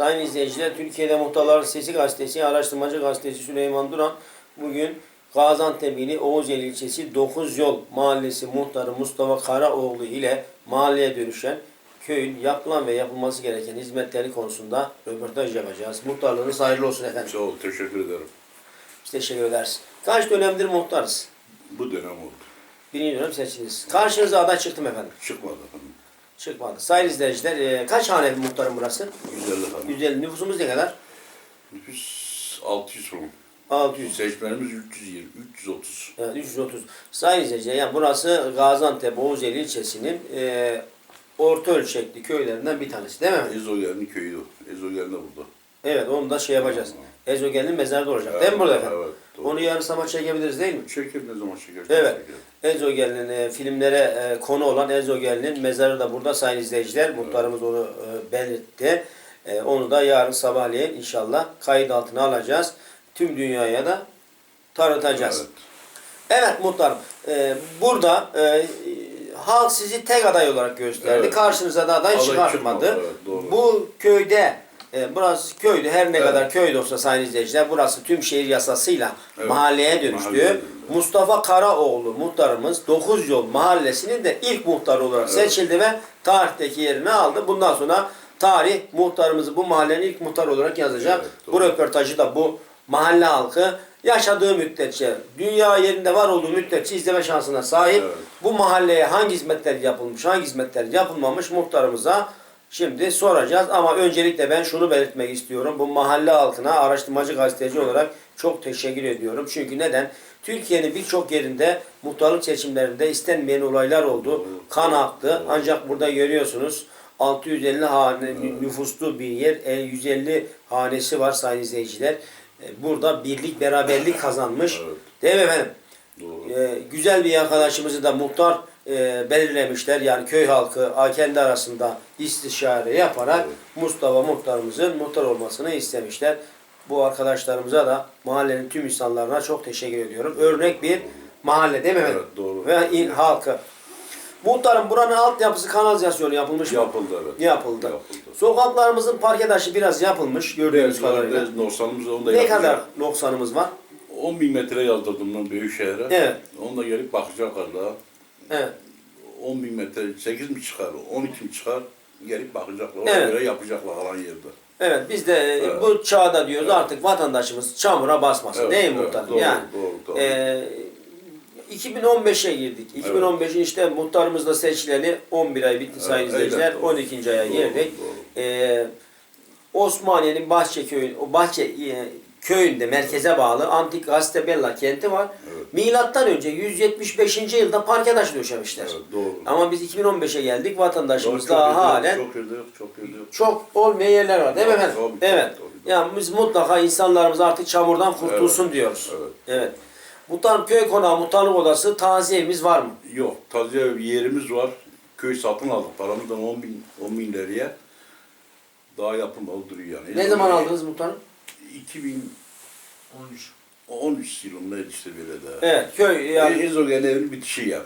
Sayın izleyiciler, Türkiye'de Muhtarların Sesi Gazetesi, Araştırmacı Gazetesi Süleyman Duran bugün Gaziantep ili Oğuzeli ilçesi 9 Yol Mahallesi muhtarı Mustafa Karaoğlu ile mahalleye dönüşen köyün yapılan ve yapılması gereken hizmetleri konusunda röportaj yapacağız. Muhtarlığınız hayırlı olsun efendim. Sağ ol, teşekkür ederim. Biz teşekkür ederiz. Kaç dönemdir muhtarız? Bu dönem oldu. Birinci dönem seçildiniz. Karşınıza aday çıktım efendim. Çıkmadı efendim. Çıkmadı. Sayın izleyiciler, e, kaç hane muhtarım burası? Güzel efendim. Güzel. Nüfusumuz ne kadar? Nüfus 600 falan. 600. Seçmenimiz 320, 330. Evet, 330. Sayın izleyiciler, yani burası Gaziantep Oğuzeli ilçesinin e, orta ölçekli köylerinden bir tanesi değil mi? Ezogel'in köyü o. Ezogel'in de burada. Evet, onu da şey yapacağız. Ezogel'in mezarı da olacak değil mi burada efendim? Evet. doğru. Onu yarın sabah çekebiliriz değil mi? Ne zaman çeker? Evet. Çeker. Ezogel'in e, filmlere e, konu olan Ezogel'in mezarı da burada sayın izleyiciler. Muhtarımız onu e, belirtti. E, onu da yarın sabahleyin inşallah kayıt altına alacağız. Tüm dünyaya da tanıtacağız. Evet. Evet muhtarım. Ee, burada e, halk sizi tek aday olarak gösterdi. Evet. Karşınıza da aday Aday çıkartmadı. çıkmadı, evet, doğru. Bu köyde e, burası köydü. Her ne Evet. kadar köy olsa sayın izleyiciler burası tüm şehir yasasıyla Evet. mahalleye dönüştü. Mahalleye. Mustafa Karaoğlu muhtarımız 9 yol mahallesinin de ilk muhtarı olarak Evet. seçildi ve tarihteki yerini aldı. Bundan sonra tarih muhtarımızı bu mahallenin ilk muhtarı olarak yazacak. Evet, bu röportajı da bu mahalle halkı yaşadığı müddetçe, dünya yerinde var olduğu müddetçe izleme şansına sahip. Evet. Bu mahalleye hangi hizmetler yapılmış, hangi hizmetler yapılmamış muhtarımıza şimdi soracağız. Ama öncelikle ben şunu belirtmek istiyorum. Bu mahalle halkına araştırmacı gazeteci olarak çok teşekkür ediyorum. Çünkü neden? Türkiye'nin birçok yerinde muhtarlık seçimlerinde istenmeyen olaylar oldu. Kan aktı. Ancak burada görüyorsunuz 650 hane nüfuslu bir yer, e, 150 hanesi var sayın izleyiciler. E, Burada birlik, beraberlik kazanmış. Evet. Değil mi efendim? Doğru. E, güzel bir arkadaşımızı da muhtar e, belirlemişler. Yani köy halkı kendi arasında istişare yaparak Mustafa muhtarımızın muhtar olmasını istemişler. Bu arkadaşlarımıza da mahallenin tüm insanlarına çok teşekkür ediyorum. Örnek bir mahalle değil mi? Evet, doğru. Ve il halkı. Muhtarım buranın altyapısı kanalizasyonu yapılmış mı? Yapıldı evet. Yapıldı. Yapıldı. Sokaklarımızın parke taşı biraz yapılmış gördüğünüz kadarıyla. Biraz Norsanımız onu da Ne kadar noksanımız var? 10 bin metre yazdırdım ben büyük şehre. Evet. Onu da gelip bakacaklar daha. Evet. 10 bin metre 8 mi çıkar, 12 mi çıkar gelip bakacaklar. Ona Evet. göre yapacaklar falan yerde. Evet biz de e, Evet. bu çağda diyoruz artık vatandaşımız çamura basmasın Evet, değil mi evet, muhtarım? doğru, yani doğru, doğru. e, 2015'e girdik. 2015'in işte muhtarımız da seçileli 11 ay bitti sayın Evet, izleyiciler. evet, doğru. 12. aya Doğru, girdik. doğru. E, Osmaniye'nin Bahçe köyü, o Bahçe e, köyünde merkeze bağlı Antik Gaztebella kenti var. Evet. Milattan önce 175. yılda parke taşı döşemişler. Evet, doğru. Ama biz 2015'e geldik. Vatandaşımız Çok daha yok, halen Çok yerde yok, çok yerde yok. çok olmayan yerler var değil mi efendim? tabii, tabii, evet. tabii. Yani biz mutlaka insanlarımız artık çamurdan kurtulsun diyoruz. evet. Evet. Muhtarım köy konağı, muhtarlık odası, taziye evimiz var mı? Yok, taziye bir yerimiz var. Köy satın aldık paramızdan 10 bin, 10 bin liraya. Daha yapılmadı duruyor yani. Ne zaman aldınız muhtarım? 2013 13 yılında işte böyle de. Evet, köy yani Ezogel'in evinin bitişi yani.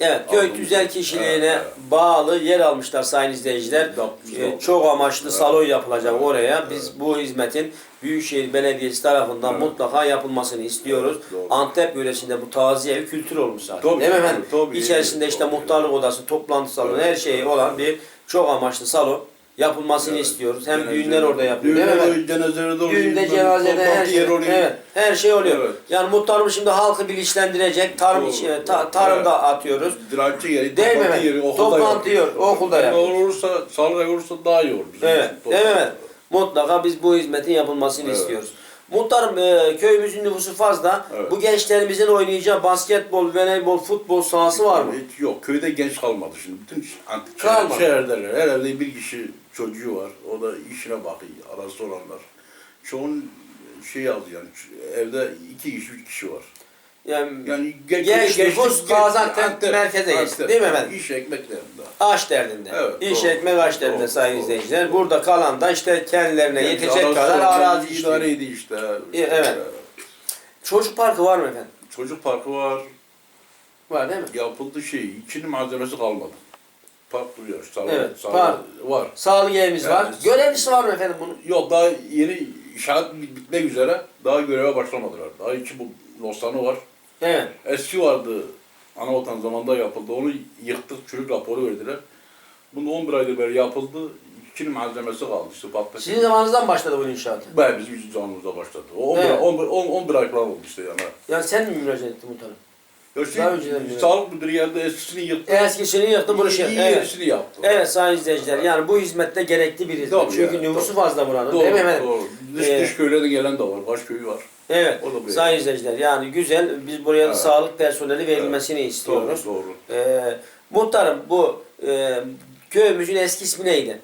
evet köy tüzel kişiliğine Evet, evet. bağlı yer almışlar sayın izleyiciler. Ee, çok amaçlı Evet. salon yapılacak Evet, oraya. Biz bu hizmetin Büyükşehir Belediyesi tarafından Evet. mutlaka yapılmasını istiyoruz. Evet, doğru. Antep yöresinde bu taziye evi kültür olmuş zaten. Tabii, Değil mi efendim? tabii, tabii. İçerisinde işte Tabii. muhtarlık odası, toplantı salonu, Evet, her şeyi evet, olan evet. bir çok amaçlı salon yapılmasını Evet. istiyoruz. Hem Cenaze- düğünler orada yapılıyor. mi Düğünler efendim? oluyor, cenazeler de oluyor. Düğünde, cenazede her şey, yeri oluyor. evet, her şey oluyor. Evet. Yani muhtarım şimdi halkı bilinçlendirecek, tarım Doğru, içi, ta- tarımda Evet. atıyoruz. Ziraatçı yeri, Değil mi toplantı efendim? yeri, okulda Toplantı yeri, okulda yapıyor. Olursa, sağlık olursa daha iyi olur. bizim Evet, için. değil mi efendim? Mutlaka biz bu hizmetin yapılmasını Evet. istiyoruz. Muhtarım e, köyümüzün nüfusu fazla. Evet. Bu gençlerimizin oynayacağı basketbol, voleybol, futbol sahası var mı? Hiç yok. Köyde genç kalmadı şimdi. Bütün antik Kalmadı. şehirdeler. Her evde bir kişi çocuğu var. O da işine bakıyor. Arası olanlar. Çoğun şey aldı yani. Evde iki kişi, üç kişi var. Yani, Yani ge- Genç ge- nüfus genç- Gaziantep Antep, merkeze geçti, Antep. değil mi efendim? İş ekmeklerinde. aş derdinde. Evet, İş doğru. ekmek aş derdinde Doğru, sayın doğru, izleyiciler. doğru. Burada kalan da işte kendilerine Yani yetecek kadar arazi idareydi işte. Evet. Çocuk parkı var mı efendim? Çocuk parkı var. Var değil mi? Yapıldı şey. İçinin malzemesi kalmadı. Park duruyor. Sağ, Evet, sağ- park. var. Sağlık evimiz var. Evet. Görevlisi var mı efendim bunun? Yok daha yeni inşaat bit- bitmek üzere. Daha göreve başlamadılar. Daha iki bu nostanı var. Evet. Eski vardı. Anavatan zamanında yapıldı. Onu yıktık. Çürük raporu verdiler. Bunu 11 aydır beri yapıldı. İkinin malzemesi kaldı. İşte patlıcan. Sizin zamanınızdan başladı bu inşaat. Bayağı bizim zamanımızda başladı. O 11, Evet. 11, 11 ay falan oldu işte yani. Yani sen mi müracaat ettin muhtarım? Ya şey, Daha önceden sağlık müdürü geldi eskisini yıktı. Eskisini yıktı bunu şey. iyi Evet. yenisini yaptı. Evet sayın izleyiciler yani bu hizmette gerekli bir hizmet. Tabii Çünkü ya, nüfusu tabii. fazla buranın Doğru, değil mi efendim? doğru. Dış, Ee, dış köylerden gelen de var. Baş köyü var. Evet O da buraya. sayın izleyiciler yani güzel biz buraya Evet. sağlık personeli verilmesini istiyoruz. Doğru, doğru. Ee, muhtarım bu e, köyümüzün eski ismi neydi?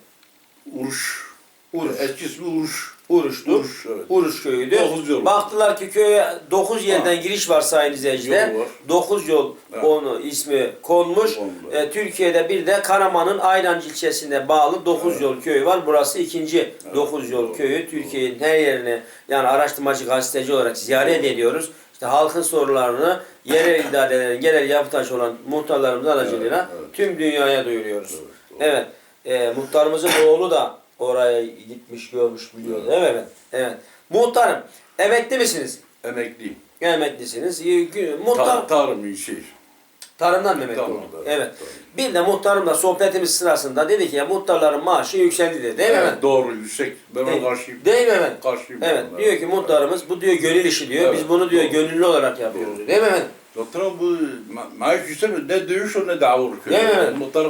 Uruş. Uruş. Eski ismi Uruş. Uruş'tu. Uruş, evet. Uruş köyüydü. Dokuz yol. Baktılar ki köye 9 yerden giriş var sayın izleyiciler. Yol var. 9 yol Evet. onu ismi konmuş. Ee, Türkiye'de bir de Karaman'ın Ayrancı ilçesine bağlı 9 Evet. yol köyü var. Burası ikinci Evet, 9 yol doğru, köyü. Türkiye'nin her yerini yani araştırmacı gazeteci olarak ziyaret Doğru. ediyoruz. İşte halkın sorularını yerel idarelerin genel yapıtaş olan muhtarlarımız aracılığıyla Evet, evet. tüm dünyaya duyuruyoruz. Doğru. Evet. E, muhtarımızın oğlu da oraya gitmiş görmüş biliyor. Evet. Evet. evet. Evet. Muhtarım emekli misiniz? Emekliyim. Emeklisiniz. Muhtar Ta tarım işi. tarımdan mı emekli Tarım, oldu? tarım, Evet. tarım. Bir de muhtarımla sohbetimiz sırasında dedi ki ya muhtarların maaşı yükseldi dedi. Değil mi Evet, doğru, yüksek. Ben Değil- ona karşıyım. Değil mi efendim? Karşıyım. Evet. ben. Diyor ki muhtarımız bu diyor gönül işi diyor. Evet, Biz bunu diyor doğru. gönüllü olarak yapıyoruz. Doğru. Değil mi efendim? Zaten bu ma- maaş yüksek ne dövüş o ne dava olur. Değil mi? Yani Muhtar,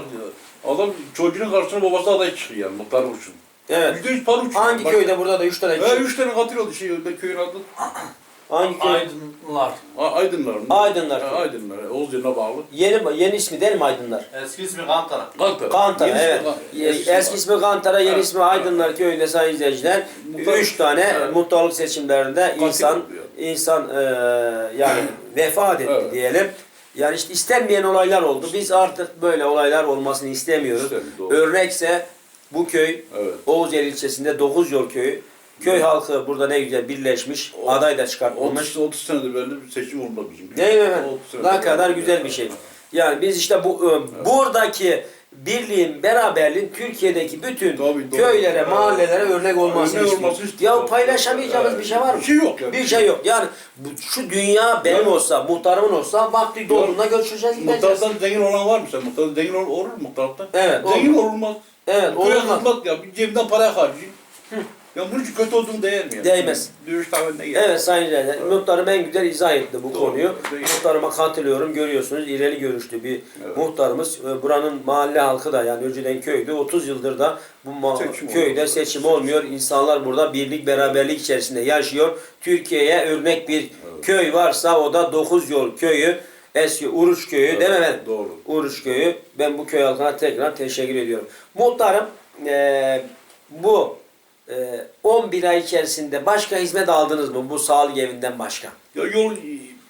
adam çocuğunun karşısına babası aday çıkıyor yani muhtar için. Evet. Yüzde yüz para uçuyor. Hangi Bak- köyde burada da 3 tane He, üç tane katil oldu şey, köyün adı. Hangi köy? Aydınlar. A- Aydınlar. Aydınlar. Ha, Aydınlar. Oğuz yerine bağlı. Yeni, yeni ismi değil mi Aydınlar? Eski ismi Kantara. Kantara. Kantara Yeni evet. ismi- Ye- Eski ismi Kantara, yeni Evet. ismi Aydınlar köyünde sayın izleyiciler. Muhtar- Üç tane Evet. muhtarlık seçimlerinde Katil insan oluyor. insan e, yani vefat etti Evet. diyelim. Yani işte istenmeyen olaylar oldu. Biz artık böyle olaylar olmasını istemiyoruz. Doğru. Örnekse bu köy Evet. Oğuzyer ilçesinde Dokuz Yol köyü. Köy halkı burada ne güzel birleşmiş. O- aday da çıkartılmış. 30, 30 senedir bir seçim olmadı bizim. Değil mi efendim? 30 senedir Ne kadar güzel bir şey. Yani biz işte bu e, buradaki birliğin, beraberliğin Türkiye'deki bütün Tabii, doğru. köylere, mahallelere örnek olmasını Örnek. Ya paylaşamayacağımız Evet. bir şey var mı? Bir şey yok yani. Bir şey yok. Yani bu, şu dünya benim Evet. olsa, muhtarımın olsa vakti dolduğunda görüşeceğiz, gideceğiz. Muhtardan zengin olan var mı sen? Zengin olur, olur mu muhtardan? Evet, Zengin olmaz. olmaz. Evet, Köye olmaz. ya. Bir cebimden para harcayayım. Ya bunun için kötü olduğunu değer mi? Yani? Değmez. Tavanına gel. Evet Sayın Ceylan, muhtarım en güzel izah etti bu Doğru. konuyu. Değil. Muhtarıma katılıyorum, görüyorsunuz ileri görüşlü bir Evet. muhtarımız. Ee, Buranın mahalle halkı da yani önceden köydü. 30 yıldır da bu Seçim köyde olmuyor. seçim olmuyor. İnsanlar burada birlik beraberlik içerisinde yaşıyor. Türkiye'ye örnek bir köy varsa o da 9 yol köyü. Eski Uruç köyü değil mi efendim? Doğru. Uruç köyü. Ben bu köy halkına tekrar teşekkür ediyorum. Muhtarım eee, bu eee, 11 ay içerisinde başka hizmet aldınız mı bu sağlık evinden başka? Ya yol,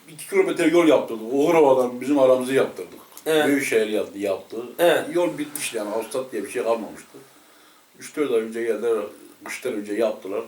iki kilometre yol yaptırdık. Uğuravadan bizim aramızı yaptırdık. Evet. Büyükşehir yaptı, yaptı. Evet. Yol bitmişti yani. Avstat diye bir şey kalmamıştı. 3-4 ay önce geldiler, kıştan önce yaptılar.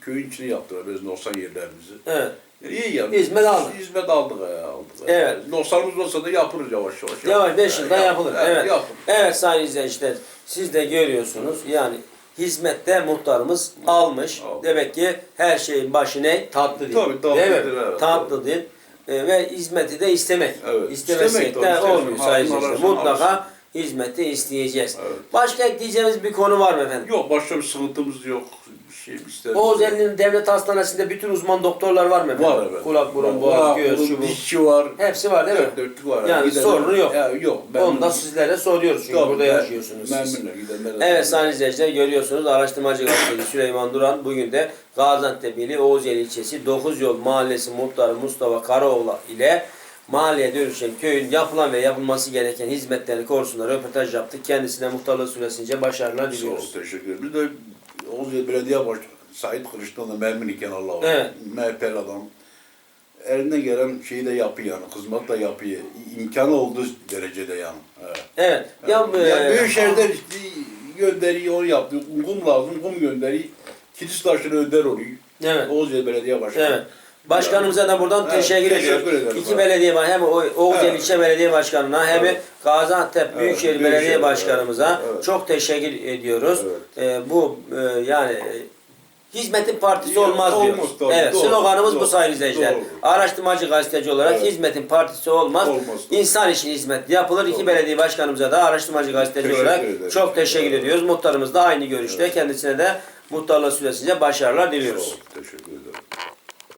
Köyün içini yaptılar biz 90 yerlerimizi. Evet. İyi yani. Hizmet aldık. Hizmet aldık ya. Aldık. Evet. Dostlarımız olsa da yapılır yavaş yavaş. Yavaş 5 yılda Yani yapılır. yap- Evet. yapılır. Evet sayın izleyiciler. Siz de görüyorsunuz. Yani hizmette muhtarımız almış. Aldı. Demek ki her şeyin başı ne? Tatlı dil. Tabii, tatlı Değil mi? evet, tatlı dil. E, ve hizmeti de istemek. Evet. İstemezsek İstemek, de istemek. olmuyor sayın ararsan Mutlaka. Hizmeti isteyeceğiz. Evet. Başka ekleyeceğimiz bir konu var mı efendim? Yok başka bir sıkıntımız yok. Bir şey isteriz. Oğuzeli'nin devlet hastanesinde bütün uzman doktorlar var mı efendim? Var evet. Kulak, burun, boğaz, göğüs, şu bu. Dişçi var. Hepsi var değil mi? Dört dörtlük var. Yani Gidenler- sorunu yok. Ya, yok. Onu da sizlere soruyoruz çünkü Tabii, burada ben- yaşıyorsunuz siz. Memnunum gidenler. de- Evet sayın izleyiciler görüyorsunuz araştırmacı gazeteci Süleyman Duran bugün de Gaziantep ili Oğuzeli ilçesi 9 yol mahallesi muhtarı Mustafa Karaoğlu ile mahalleye dönüşen köyün yapılan ve yapılması gereken hizmetleri konusunda röportaj yaptık. Kendisine muhtarlığı süresince başarılar diliyoruz. teşekkür ederim. Bir de Oğuzca Belediye Başkanı Sait Kılıç'tan da memnun iken Allah var. Evet. MHP'li adam. Elinden gelen şeyi de yapıyor yani. Hizmet de yapıyor. İmkanı olduğu derecede yani. Evet. Evet. Ya, Ya, e, büyük şehirden işte gönderiyi onu yaptı. Kum lazım, kum gönderiyi. Kilis taşını öder oluyor. Evet. Oğuzca Belediye Başkanı. Evet. Başkanımıza da buradan Evet, teşekkür, teşekkür ediyoruz. ederim. İki belediye var. Hem O- Oğuzeli Evet. İlçe Belediye Başkanı'na hem Evet. Gaziantep Büyükşehir Büyükşehir, Belediye evet, Başkanımıza evet. çok teşekkür ediyoruz. Evet. Ee, bu e, yani Hizmetin partisi Ya, olmaz olmaz diyoruz. tabii, evet, doğru, sloganımız bu doğru, sayın izleyiciler. doğru. Araştırmacı gazeteci olarak Evet. hizmetin partisi olmaz. Olmaz, doğru. İnsan için hizmet yapılır. İki Doğru. belediye başkanımıza da araştırmacı gazeteci Teşekkür olarak ederim. çok teşekkür Evet. ediyoruz. Muhtarımız da aynı görüşte. Kendisine de muhtarlığı süresince başarılar diliyoruz. ol, Teşekkür ederim.